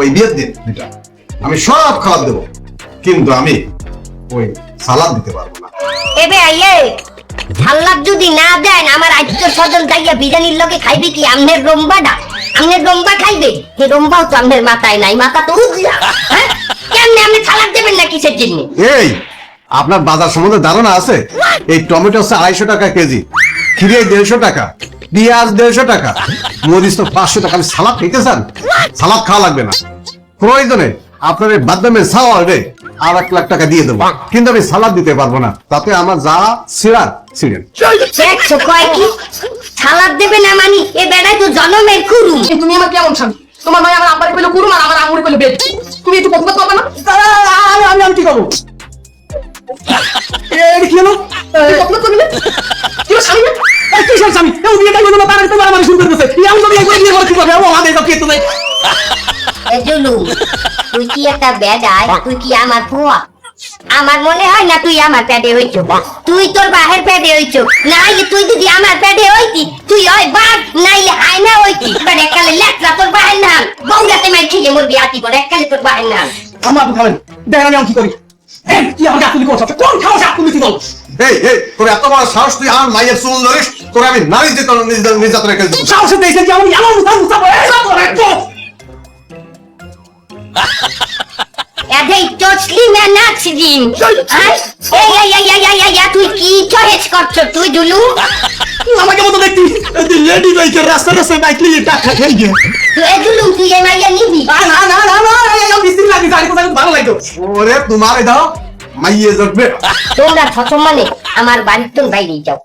ওই বিয়ের দিন দুটা আমি সব খাবার দেবো কিন্তু আমি ওই সালাদ দিতে পারব না। এবে আইয়ে সাল্লাদ যদি না দেন আমার তাইয়া বিরিয়ানির লগে খাইবে কি আমনের রম্বাটা? আমনের রম্বা খাইবে? এই রম্বাও তো আমনের মাথায় নাই মাথা তো উজলা। হ্যাঁ? কেমনে আপনি সালাদ দেবেন না কিসের জন্য? এই আপনার বাজার সম্বন্ধে ধারণা আছে? এই টমেটো হচ্ছে আড়াইশো টাকা কেজি খিরে দেড়শো টাকা পেঁয়াজ দেড়শো টাকা মরিচ তো পাঁচশো টাকা। আমি সালাদ খেতে চান? সালাদ খাওয়া লাগবে না। প্রয়োজনে আপনার এই বাদামের ছাওয়া আর এক লাখ টাকা দিয়ে দেবো। কিন্তু আমি সালাদ দিতে পারব না তাতে আমার যা কয় কি? সালাদ দেবে না মানি? এ বেড়াই তো জনমের কুরু তুমি আমার কেমন স্বামী? তোমার ভাই আমার আব্বারে কইলো কুরুম আর আমার আম্মুরে বেদ। তুমি একটু করবে না? আমি আমি আমি কি করব? এই কি হলো? কি স্বামী এই কি স্বামী? তার তোমার আমার শুরু করে দিতেছে এই আমি যদি একবার বিয়ে করে কি করবে? ও আমাদের কি তো এ জুলু তুই কি একটা তুই কি আমার ফুয়া? আমার মনে হয় না তুই আমার প্যাডে হইছ। তুই তোর বাহের প্যাডে হইছ। নাইলে তুই যদি আমার প্যাডে হইতি তুই ওই নাইলে আয়না হইতি। এককালে তোর বাহের নাম। বউরাতে মাই খেলে মরবি আতি করে এককালে তোর বাহের নাম। আমার আপনি খাবেন দেখেন আমি কি করি। এই, কি আমাকে আপনি করছ কোন খাওয়া কি বল। এই এই তোর এত বড় সাহস তুই আমার মায়ের চুল ধরিস তোর আমি নারী যেতে নির্যাতন রেখে দেবো সাহসে যে আমি এমন মুসা মুসা বলে এদেই চচলি না নাচদিন এই এই এই এই এই এই তুই কি চয়েস করছ তুই জুলু আমাকে মতো দেখতি লেডি বাইকের রাস্তা রাস্তায় বাইক নিয়ে টাকা খেয়ে গিয়ে তুই এ জুলু তুই এই মাইয়া নিবি না না না না না এই মিস্ত্রি লাগি গাড়ি কোথায় ভালো লাগতো ওরে তোমার এই দাও মাইয়ে জটবে তোমরা সসম্মানে আমার বাড়ির তো বাইরে যাও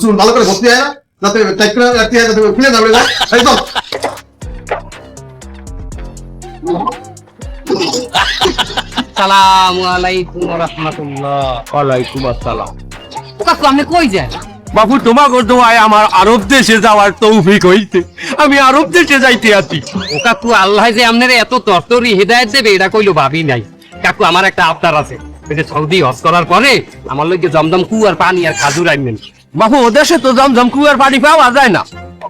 চুল ভালো করে ভর্তি হয় না যাতে টাইপ করে রাখতে হয় যাতে খুলে যাবে না এই তো সালাম আলাইকুম রহমতুল্লাহ। ওয়ালাইকুম আসসালাম কাকু আপনি কই যান? বাবু তোমাকে দোয়ায় আমার আরব দেশে যাওয়ার তৌফিক হইতে আমি আরব দেশে যাইতে আছি। ও কাকু আল্লাহ যে আপনার এত তরতরি হেদায়ত দেবে এটা কইলো ভাবি নাই। কাকু আমার একটা আবদার আছে। ওই যে সৌদি হজ করার পরে আমার লইকে জমজম কু আর পানি আর খাজুর আনবেন বাবু ও দেশে তো জমজম কুয়ার পানি পাওয়া যায় না।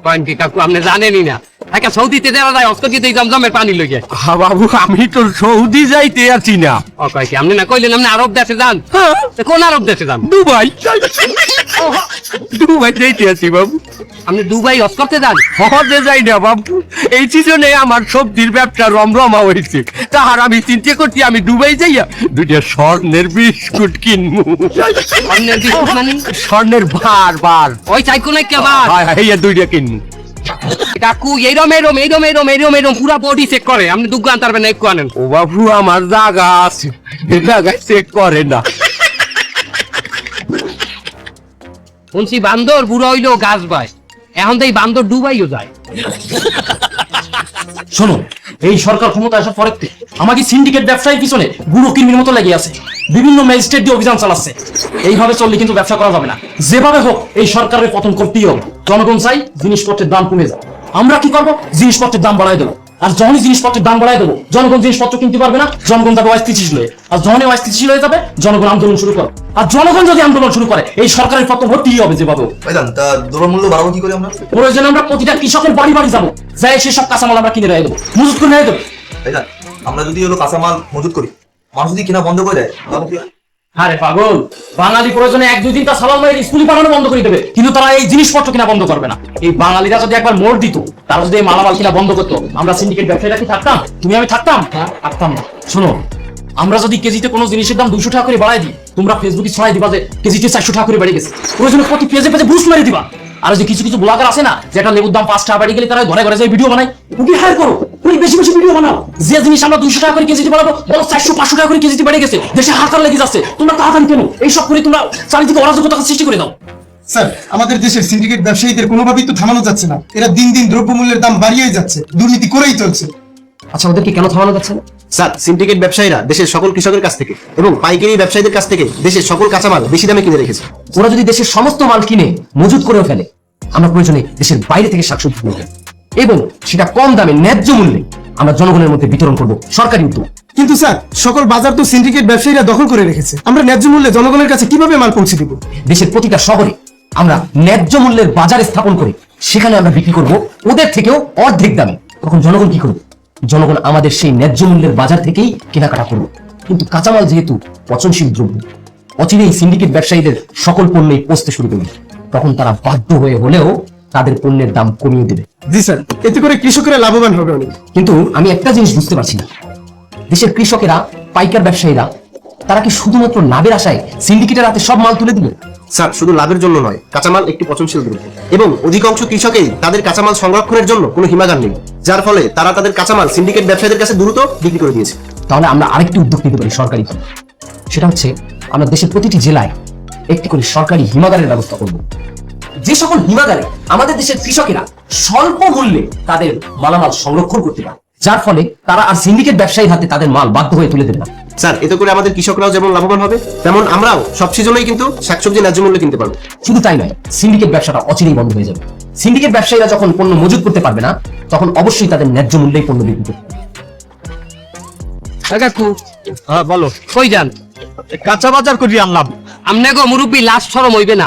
কয়েন কি কাকু আপনি জানেনই না। একা সৌদিতে দেওয়া যায় হজ করতে জমজমের পানি লইকে হা বাবু আমি তো সৌদি যাইতে আছি না। ও কয় কি আপনি না কইলেন আপনি আরব দেশে যান? হ্যাঁ, কোন আরব দেশে যান? দুবাই। দুবাই যাইতে আছি বাবু। আপনি দুবাই হজ করতে যান? সহজে যাই না বাবু। এই সিজনে আমার সবজির ব্যবসা রমরমা হয়েছে। তাহার আমি চিন্তা করছি আমি দুবাই যাইয়া দুইটা স্বর্ণের বিস্কুট কিনবো। অন্যের বিস্কুট মানে? স্বর্ণের ভার বার ওই চাই কোন কেবার হায় হায় এই দুইটা কিনবো। কাকু এইরম এরম এইরম এরম এরম এরম পুরা বডি চেক করে। আপনি দুগ্গা আনতে পারবেন একটু আনেন। ও বাবু আমার জায়গা আছে। জায়গায় চেক করে না। শুনছি বান্দর বুড়ো হইল গাছ বায়। এখন তো এই বান্দর ডুবাইও যায়। শোনো এই সরকার ক্ষমতা আসার থেকে। আমাকে সিন্ডিকেট ব্যবসায়ীর পিছনে গুঁড়ো কির্মির মতো লেগে আছে। বিভিন্ন ম্যাজিস্ট্রেট দিয়ে অভিযান চালাচ্ছে। এইভাবে চললে কিন্তু ব্যবসা করা যাবে না। যেভাবে হোক এই সরকারের পতন করতেই হবে। জনগণ চাই জিনিসপত্রের দাম কমে যায় আমরা কি করব? জিনিসপত্রের দাম বাড়াই দেবো। আর যখনই জিনিসপত্রের দাম বাড়াই দেবো জনগণ জিনিসপত্র কিনতে পারবে না জনগণ যাবে অস্থিতিশীল হয়ে আর যখনই অস্থিতিশীল হয়ে যাবে জনগণ আন্দোলন শুরু করে আর জনগণ যদি আন্দোলন শুরু করে এই সরকারের পতন হতেই হবে যেভাবে হোক। দ্রব্যমূল্য বাড়াবো কি করে আমরা? প্রয়োজনে আমরা প্রতিটা কৃষকের বাড়ি বাড়ি যাব। যাই সেসব কাঁচামাল আমরা কিনে রেখে দেবো। মজুত করে দেবো। আমরা যদি হলো কাঁচামাল মজুত করি মানুষ যদি কিনা বন্ধ করে দেয়? কি? হয়? আরে পাগল। বাঙালি প্রয়োজনে এক দুই দিন তার সালাম মায়ের স্কুলে পাঠানো বন্ধ করে দেবে। কিন্তু তারা এই জিনিসপত্র কিনা বন্ধ করবে না। এই বাঙালিরা যদি একবার মোড় দিত তারা যদি এই মালামাল কিনা বন্ধ করতো আমরা সিন্ডিকেট ব্যবসায়ীরা কি থাকতাম? তুমি আমি থাকতাম? থাকতাম না। শোনো আমরা যদি কেজিতে কোনো জিনিসের দাম দুশো টাকা করে বাড়াই দিই তোমরা ফেসবুকে ছড়াই দিবা যে কেজিতে চারশো টাকা করে বেড়ে গেছে। প্রয়োজনে প্রতি পেজে পেজে বুস্ট মেরে দিবা। আর যে কিছু কিছু ব্লগার আছে না যে একটা লেবুর দাম পাঁচ টাকা বেড়ে গেলে তারা ঘরে ঘরে যে ভিডিও বানায়। ওকে হায়ার করো তুমি বেশি বেশি ভিডিও বানাও। যে জিনিস আমরা দুশো টাকা করে কেজিতে বানাবো বলো চারশো পাঁচশো টাকা করে কেজিতে বেড়ে গেছে। দেশে হাহাকার লেগে যাচ্ছে। তোমরা তাড়াতাড়ি কেন? এইসব করে তোমরা চারিদিকে অরাজকতা সৃষ্টি করে দাও। স্যার আমাদের দেশের সিন্ডিকেট ব্যবসায়ীদের কোনোভাবেই তো থামানো যাচ্ছে না। এরা দিন দিন দ্রব্যমূল্যের দাম বাড়িয়েই যাচ্ছে। দুর্নীতি করেই চলছে। আচ্ছা ওদেরকে কেন থামানো যাচ্ছে না? স্যার সিন্ডিকেট ব্যবসায়ীরা দেশের সকল কৃষকের কাছ থেকে এবং পাইকারি ব্যবসায়ীদের কাছ থেকে দেশের সকল কাঁচামাল বেশি দামে কিনে রেখেছে। ওরা যদি দেশের সমস্ত মাল কিনে মজুত করেও ফেলে আমরা প্রয়োজনে দেশের বাইরে থেকে শাকসবজি কিনবো। এবং সেটা কম দামে ন্যায্য মূল্যে আমরা জনগণের মধ্যে বিতরণ করব সরকারি উদ্যোগ। কিন্তু স্যার সকল বাজার তো সিন্ডিকেট ব্যবসায়ীরা দখল করে রেখেছে। আমরা ন্যায্য মূল্যে জনগণের কাছে কীভাবে মাল পৌঁছে দিব? দেশের প্রতিটা শহরে আমরা ন্যায্য মূল্যের বাজার স্থাপন করে সেখানে আমরা বিক্রি করব। ওদের থেকেও অর্ধেক দামে। তখন জনগণ কি করবে? জনগণ আমাদের সেই ন্যায্য মূল্যের বাজার থেকেই কেনাকাটা করবে কিন্তু কাঁচামাল যেহেতু পচনশীল দ্রব্য অচিরেই সিন্ডিকেট ব্যবসায়ীদের সকল পণ্যই পচতে শুরু করবে। তখন তারা বাধ্য হয়ে হলেও তাদের পণ্যের দাম কমিয়ে দেবে। জি স্যার এতে করে কৃষকেরা লাভবান হবে অনেক। কিন্তু আমি একটা জিনিস বুঝতে পারছি না। দেশের কৃষকেরা পাইকার ব্যবসায়ীরা তারা কি শুধুমাত্র লাভের আশায় সিন্ডিকেটের হাতে সব মাল তুলে দিবে? স্যার শুধু লাভের জন্য নয় কাঁচামাল একটি পচনশীল দ্রব্য। এবং অধিকাংশ কৃষকেই তাদের কাঁচামাল সংরক্ষণের জন্য কোনো হিমাগার নেই যার ফলে তারা তাদের কাঁচামাল সিন্ডিকেট ব্যবসায়ীদের কাছে দ্রুত বিক্রি করে দিয়েছে। তাহলে আমরা আরেকটি উদ্যোগ নিতে পারি সরকারি। সেটা হচ্ছে আমরা দেশের প্রতিটি জেলায় একটি করে সরকারি হিমাগারের ব্যবস্থা করব। যে সকল হিমাগারে আমাদের দেশের কৃষকেরা স্বল্প মূল্যে তাদের মালামাল সংরক্ষণ করতে পারে যার ফলে তারা আর সিন্ডিকেট ব্যবসায়ীর হাতে তাদের মাল বাধ্য হয়ে তুলে দেবে না। স্যার এতে করে আমাদের কৃষকরাও যেমন লাভবান হবে তেমন আমরাও সব সিজনেই কিন্তু শাকসবজি ন্যায্য মূল্যে কিনতে পারব। শুধু তাই নয় সিন্ডিকেট ব্যবসাটা অচিরেই বন্ধ হয়ে যাবে। সিন্ডিকেট ব্যবসায়ীরা যখন পণ্য মজুত করতে পারবে না তখন অবশ্যই তাদের ন্যায্য মূল্যেই পণ্য বিক্রি করবে কাকু হ্যাঁ বলো। কই যান? কাঁচা বাজার করি আনলাম। আমনে গো মুরব্বী লাস্ট সরম হইবে না।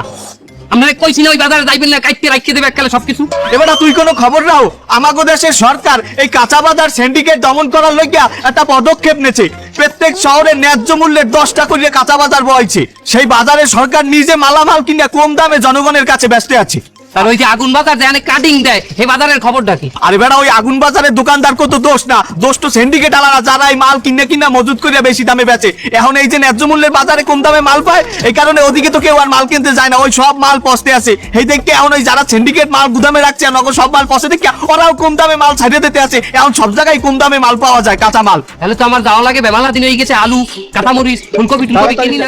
আপনারা কইছি না ওই বাজারে যাইবেন না কাইতে রাখিয়ে দেবে এককালে সবকিছু। এবার তুই কোনো খবর রাও? আমাগো দেশের সরকার এই কাঁচা বাজার সিন্ডিকেট দমন করার লইগা একটা পদক্ষেপ নেছে। প্রত্যেক শহরে ন্যায্য মূল্যের দশটা করে কাঁচা বাজার বইছে সেই বাজারে সরকার নিজে মালামাল কিনে কম দামে জনগণের কাছে ব্যস্ত আছে। আর ওই যে আগুন বাজার যেখানে কাটিং দেয় বাজারের খবরটা কি? আর বেড়া ওই আগুন বাজারের দোকানদার কত দোষ না? দোষ তো সিন্ডিকেট আলাদা যারা এই মাল কিনে কিনা মজুত করে বেশি দামে বেচে। এখন এই যে ন্যায্য মূল্যের বাজারে কম দামে মাল পায় এই কারণে ওদিকে তো কেউ আর মাল কিনতে যায় না ওই সব মাল পচতে আছে। এই দেখতে এখন ওই যারা সিন্ডিকেট মাল গুদামে রাখছে আর নগদ সব মাল পচে দেখে ওরাও কম দামে মাল ছাড়িয়ে দিতে আছে। এখন সব জায়গায় কম দামে মাল পাওয়া যায় কাঁচা মাল। তাহলে তো আমার যাওয়া লাগে বেমালা দিন হয়ে গেছে আলু কাঁচামরিচ ফুলকপি টুলকপি কিনি না।